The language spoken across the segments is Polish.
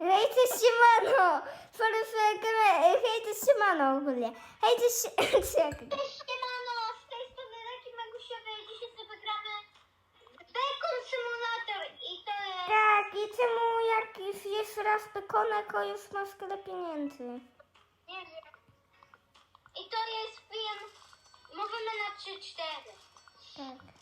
Hej, jest siemano! Sorry, hej, jest siemano ogólnie. Hej, jest... Czekaj. Cześć, siemano, z tej strony Leki Magusiowej. Dzisiaj sobie gramy w Bacon Simulator i to jest... Tak, i czemu jak już jest raz bekona, to już masz tyle pieniędzy? Nie wiem. I to jest film... Mówimy na 3-4. Tak.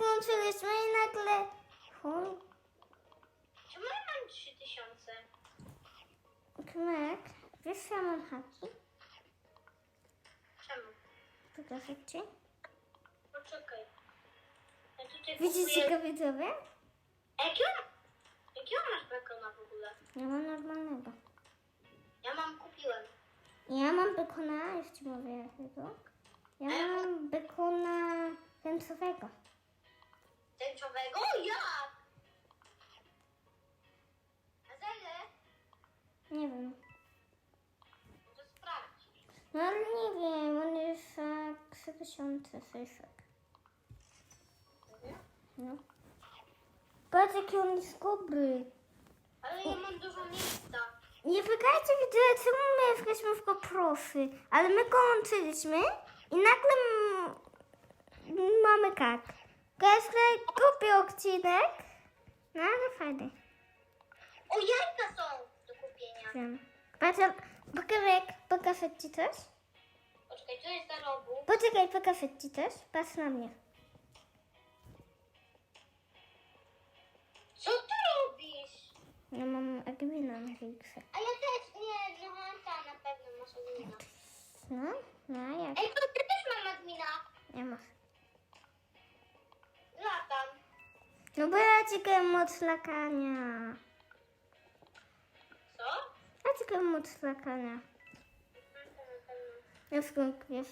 Skończyliśmy i nagle... Chuj. Czemu ja mam 3000? Kmek, wiesz, ja mam haki? Czemu? Pokażę ci. Poczekaj. Ja tutaj Widzicie kupuję... go widzowie? Jakiego, jakiego masz Bacona w ogóle? Ja mam normalnego. Ja mam, kupiłem. Ja mam bekona, ci mówię jakiego. Ja mam bekona wędzowego. Tęczowego? Jak? A za ile? Nie wiem. Może sprawdź. No ale nie wiem, on jest za 3000 syszek. No. Patrz jaki on jest dobry. Ale ja mam dużo miejsca. Nie wygajcie widzowie, czemu my jesteśmy w prosy, ale my kończyliśmy i nagle mamy tak. Każdy kupi odcinek, no ale fajny. O, jajka są do kupienia. Wiem. Patrz, pokażę, pokażę ci coś. Poczekaj, tu jest za rogu. Poczekaj, pokażę ci coś. Patrz na mnie. Co ty robisz? Ja mam Agwina na Wixie. A ja też nie, Johanta na pewno masz admina. No, no jak? Ej, to ty też mam admina. Nie masz. No bo ja ci moc lakania. Co? Ja ci moc lakania. Ja skąd wiesz?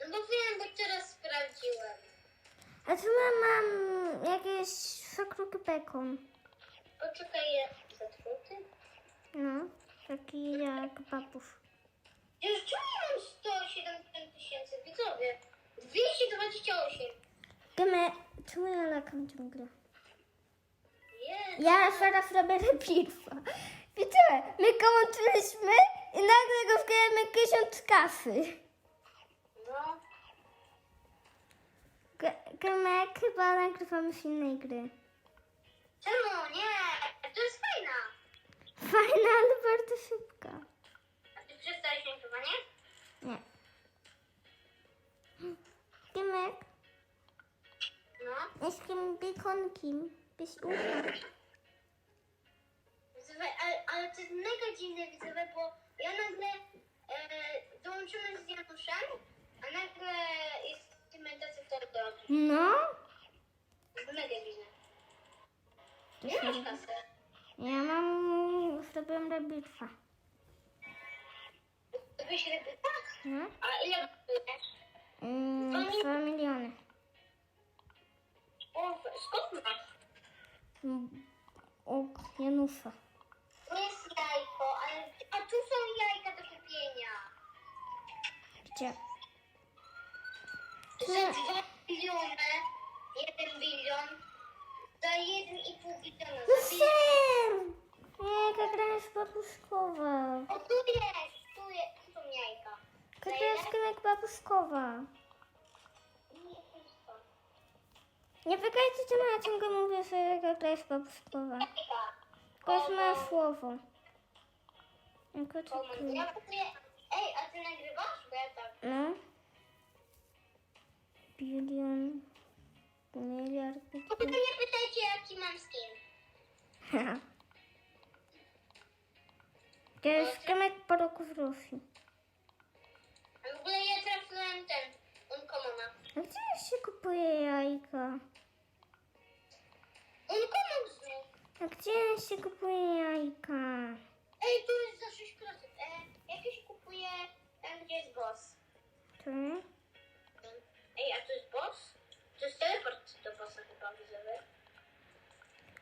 No bo wiem, bo teraz sprawdziłem. A tu ja mam jakieś sokruki bekon. Poczekaj, je zatruty. No, taki jak babusz. Już czemu ja mam 170 tysięcy? Widzowie. 228. Gemy, czemu ja lakam ciągle? Ja zaraz robię rebirfa. Wiecie, my kończyliśmy i nagle go wklejemy tysiąc kasy. No. G- Gemek, chyba nagrywamy z innej gry. Czemu? Nie. To jest fajna. Fajna, ale bardzo szybka. A ty przestałeś nagrywanie? Nie. Gemek, No. jestem bekonkiem. Byś ufa. Widzowie, ale, ale to jest mega dziwne, widzowie, bo ja nagle e, dołączymy z Januszem, a nagle jesteśmy tacy wtedy. No? Mega dziwne. Nie masz kasy. Ja mam, zrobiłem rebirfa. To byś rybyka? No? A ile? Mm, dwa miliony. Skąd masz? Mm, O, Janusza. To jest jajko, ale... A tu są jajka do kupienia. Gdzie? Są dwa biliony, jeden bilion, za jeden i pół biliona. No Za bilion. ser! Nie, gra jest babuszkowa. O, tu jest, tu jest, tu są jajka. Za Jaka jest ile? jak babuszkowa. Nie wykajcie, czemu ja ciągle mówię, że gra jest. Jajka. To jest moje słowo. To tu. Ja kupuję... Ej, a ty nagrywasz? Bo ja tak. No. Bilion. Miliard. Tylko nie pytajcie, jaki mam skin. To jest Kemek po roku w Rosji. A w ogóle ja trafiłem ten, Uncommona. A gdzie się kupuje jajka? Uncommon znów. A gdzie się kupuje jajka? Ej, tu jest za 6%. E, jakieś kupuję tam, gdzie jest boss. Tu? Ej, a tu jest boss? To jest teleport do bossa chyba, widzowie.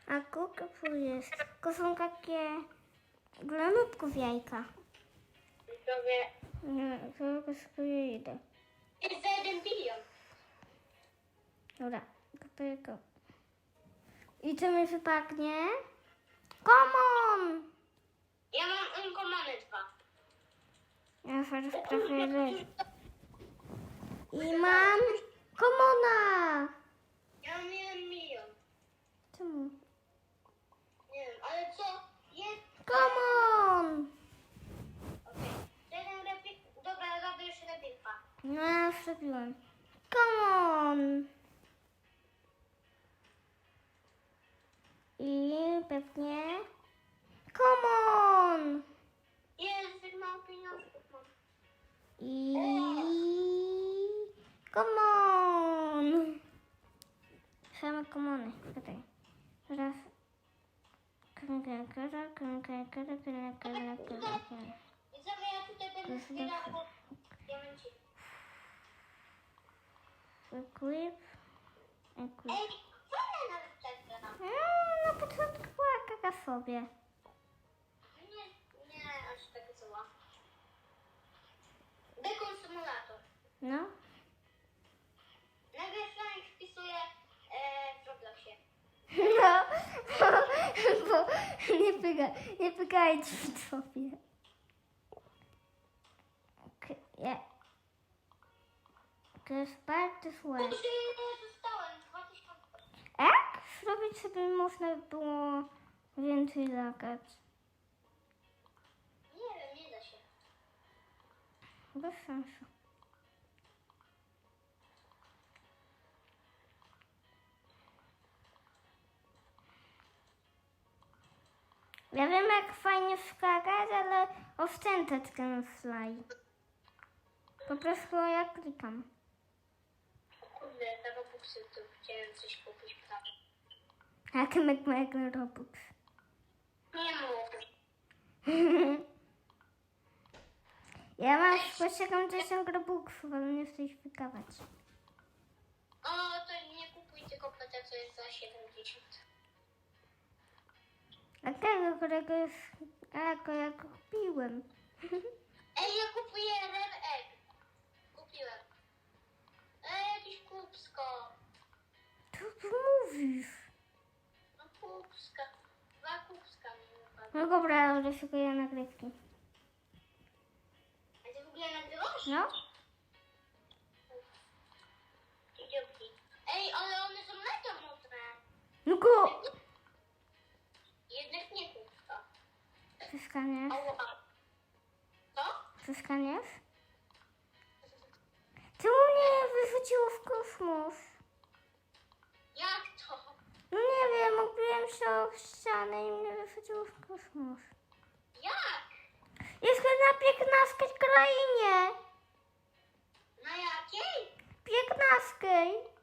A tu kupujesz. To są takie granutków jajka. widzowie. Nie, zaraz sobie idę. Jest za jeden bilion. Dobra, kupuję go. I co mi wypadnie? Common! Ja mam uncommony dwa. Ja zaraz prawie leżę. I mam Commona! Ja mam jeden milion. Czemu? Nie wiem, ale co? Jest... Common! Okej. Jeden repik... Dobra, robię już repika. No, ja wszedłem. Common! Equip. Equip. Ej, tak gra. Eee, na początku była kaka sobie. Nie, nie aż tak zła. Bacon Simulator. No. Nagle Franek wpisuje e, w Robloxie. No, bo, bo nie, pyga, nie pykajcie w sobie. K- Ja. To jest bardzo złe. Kurde, ile zostałem? 2000. Jak zrobić, żeby można było więcej lagać? Nie wiem, nie da się. Bez sensu. Ja wiem, jak fajnie skakać, ale oszczędzać ten fly. Po prostu ja klikam. Te Robuxy to chciałem coś kupić prawie. Jak McMagan Robux. Nie mówię. Ja mam po 70 Robuxów, ale nie chcę ich wykawać. O, to nie kupuj tylko PT, co jest za 70. A tego, którego jest... A, go ja kupiłem. Ej, ja kupuję Red Kubsko. Co ty mówisz? No kubska. Dwa kubska mi wypadły. No dobra, ale szykuję nagrywki. A ty w ogóle nagrywasz? No? Dzięki. Ej, ale one są mega mocne. No go! Jednak nie kubska. Przeskaniesz? Ała. Co? Przeskaniesz? Czemu mnie wyrzuciło w kosmos? Jak to? No nie wiem, obiłem się o ścianę i mnie wyrzuciło w kosmos. Jak? Jestem na pięknastej krainie! Na jakiej? Pięknastej!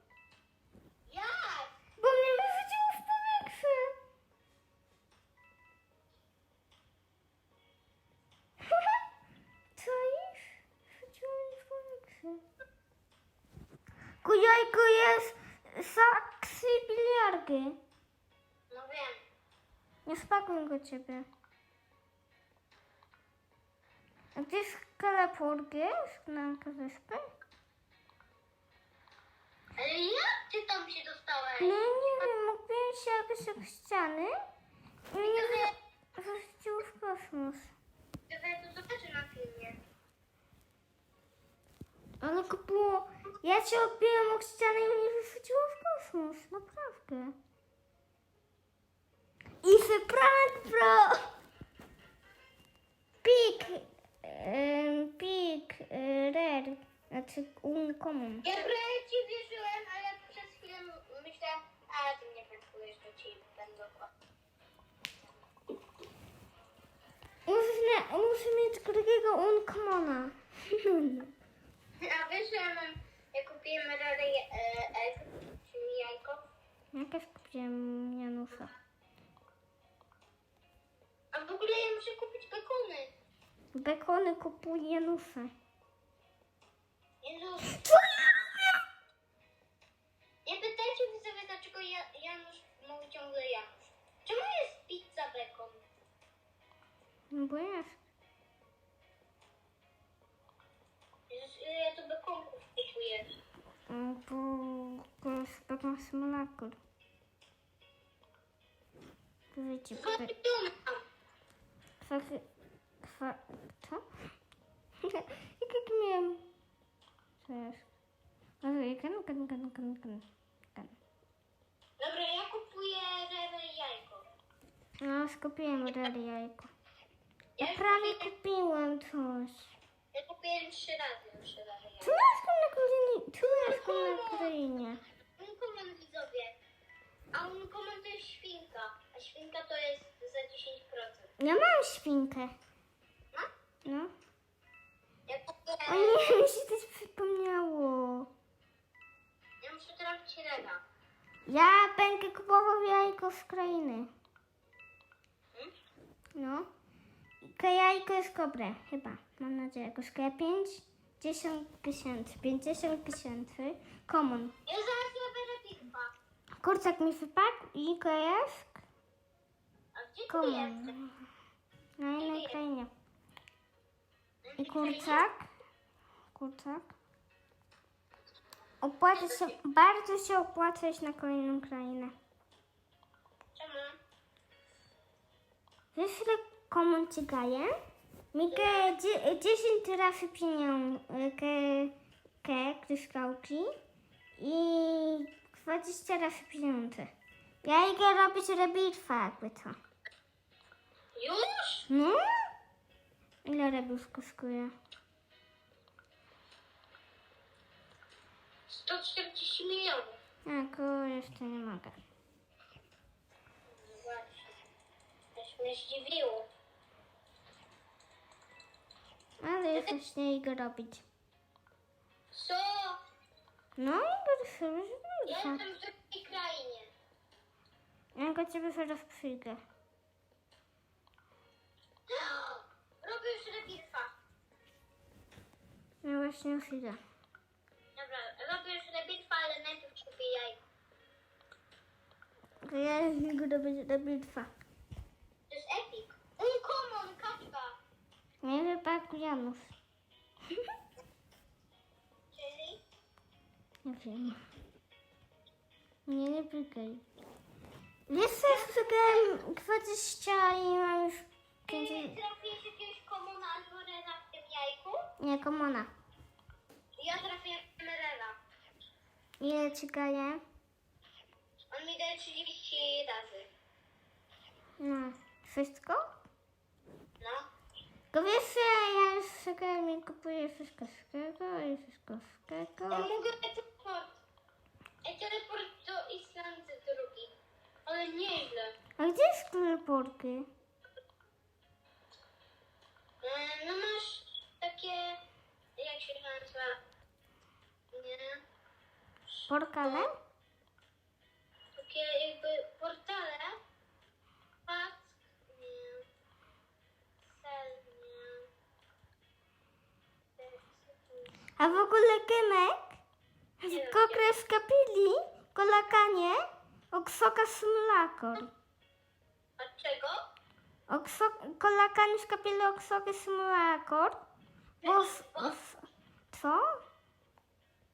Spakuj go ciebie. A gdzie jest Kalaporgies na wyspy? Ale jak ty tam się dostałeś? No nie wiem, mógłbym się jakoś ob ściany i mnie wy- wyrzuciło w kosmos. Ja to zobaczę na filmie. Ale było... Ja cię odbiłem od ściany i mnie wyrzuciło w kosmos. Naprawdę. I prank pro! Pik! em, Pik, e, rare. Znaczy uncommon. Ja prawie ci wierzyłem, ale przez chwilę myślałem, a ty mnie prankujesz, to ci będę kłamał. Muszę, muszę mieć drugiego uncommona. A wiesz, że ja mam, ja kupiłem rary e, egg, czyli jajko. Jakaś kupiłem Janusza w ogóle ja muszę kupić bekony. Bekony kupuj Janusza. Jezus. Co ja robię? Ja pytajcie widzowie, dlaczego ja, Janusz mówi ciągle Janusz. Czemu jest pizza bekon? No bo jest. Ile ja tu bekonków kupuję? No bo to jest bekon symulator. Wiecie, Skąd ty tu mam? Kwa... kwa... co? Jak jak miałem... Co jest? Może kan, kan, kan, kan, kan, kan. Dobra, ja kupuję rere jajko. No, skupiłem rary jajko. Ja prawie kupiłem- coś. Ja kupiłem trzy razy już rere jajko z krainy. No. To jajko jest dobre, chyba. Mam nadzieję. Kosztuje 5, 10 tysięcy, 50 tysięcy. Common. Ja zaraz robię repitwa. Kurczak mi wypadł i kojask. A gdzie ty Common. jesteś? Na innej krainie. I kurczak. Kurczak. Opłaca się, bardzo się opłaca iść na kolejną krainę. Wiesz, ile komu ci daje? Mi daje dzie- 10 razy pieniądze, kryształki i 20 razy pieniądze. Ja idę robić rebitwa, jakby co. Już? No? Ile rebitw kosztuje? 140 milionów. A, ko jeszcze nie mogę. No właśnie. Też mnie zdziwiło. Ale już nie idę robić. Co? No i go sobie Ja jestem w drugiej krainie. Ja go ciebie zaraz przyjdę. Robię już repitwa. Ja właśnie już idę. Dobra, robię już repitwa, ale najpierw kupię jajko. To ja z niego robię. To jest epic. Uncommon, kaczka. Nie wypadł Janusz. Czyli? Nie wiem. Nie, nie pykaj. Wiesz co, ja przegrałem 20 i mam już Ty 5... trafiłeś jakiegoś komuna albo rera w tym jajku? Nie, komona. Ja trafiłem rera. Ile ci daje? On mi daje 30 razy. No. Wszystko? No. To wiesz, że ja już przegrałem i kupuję wszystko z tego i wszystko z Ja mogę teleport. Ej, teleport do Islandii drugi. Ale nieźle. A gdzie jest teleporty? E, No masz takie... Jak się nazywa? Nie. Portale? Simulator. A czego? Okso- Kolakanie z kapili Oksoka Simulator. Bo w, w, co?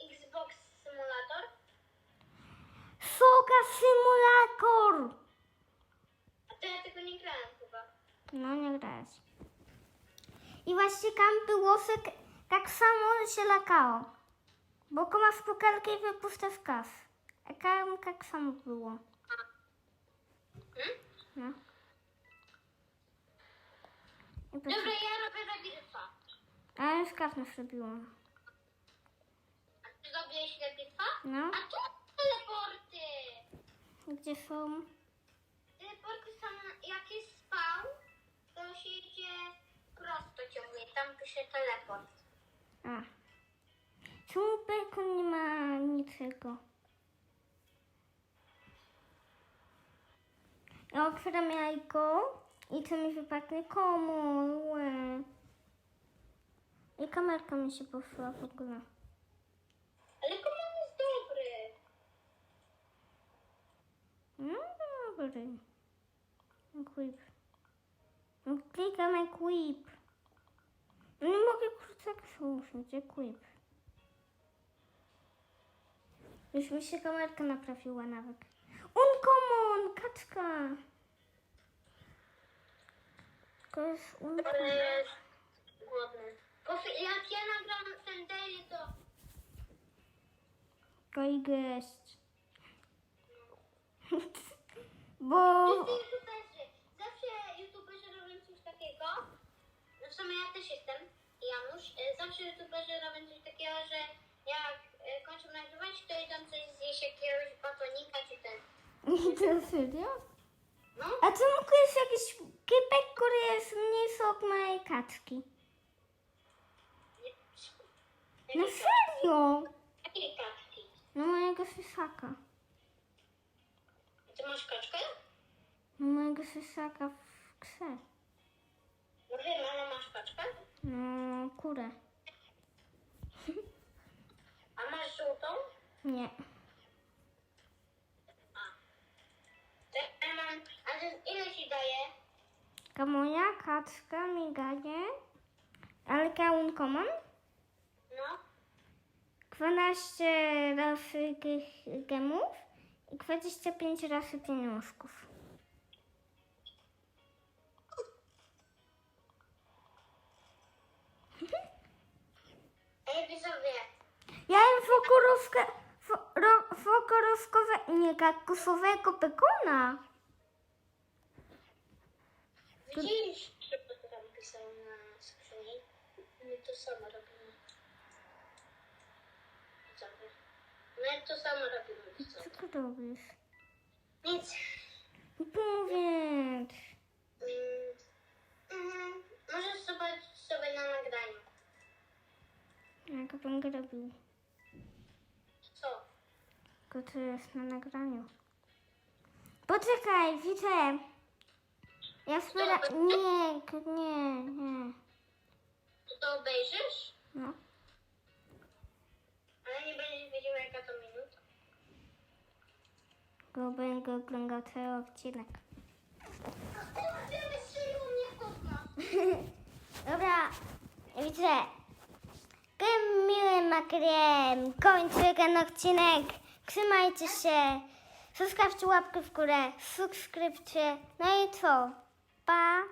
Xbox Simulator? Soka Simulator! A to ja tego nie grałem chyba. No nie grałeś. I właśnie tam było się k- tak samo się lakało. Bo masz pukelkę i wypuszczasz gaz. A tam tak samo było. No. I Dobra, ja robię labirynta. A już gaz już robiłam. A ty robiłeś labirynta? No. A tu teleporty! Gdzie są? Teleporty są, jak jest spał, to się idzie prosto ciągnie. Tam pisze teleport. A. Czemu bacon nie ma niczego? Otwieram jajko i co mi wypadnie? Komu? Łe. I kamerka mi się poszła w ogóle. Ale komu jest dobry? No dobry. Equip. Klikam equip. No Nie mogę kurczak słuchać. Equip. Już mi się kamerka naprawiła nawet. Uncommon, kaczka. To jest Ale jest głodny. Bo jak ja nagram ten daily, to To i gest. Bo... wszyscy youtuberzy, zawsze youtuberzy robią coś takiego, no w sumie ja też jestem, Janusz, e, zawsze youtuberzy robią coś takiego, że jak e, kończą nagrywać, to idą coś zjeść jakiegoś batonika czy ten. To serio? No, A co mógł jest jakiś kipek, który jest mniejszy od mojej kaczki? No serio? jakie kaczki? No mojego sysaka. Ty masz kaczkę? No mojego sysaka w kse. No wiem, ale masz kaczkę? No kurę. A masz żółtą? Nie. To ja mam, ale ile ci daje? Ka moja kaczka miganie. Ale kaun common. No, 12 razy tych gemów i 25 razy pieniążków. ej widzowie, Ja jem fokorowskę, fo, ro, fokorowskowe, nie kaktusowego pekona. widzisz, że tam pisał na skrzyni? My to samo robimy. Widzowie, my to samo robimy, Co ty robisz? Nic. Powiedz. Mm, mm, możesz zobaczyć sobie na nagraniu. Jak będę robił? Tylko to jest na nagraniu. Poczekaj, widzę. Ja spra... Nie, nie, nie. Ty to obejrzysz, No. ale nie będziesz wiedział jaka to minuta. Bo będę oglądał cały odcinek. Dobra, widzę. Tym miłym makrem kończę ten odcinek. Trzymajcie się. Zostawcie łapkę w górę, subskrypcję. No i co? Pa!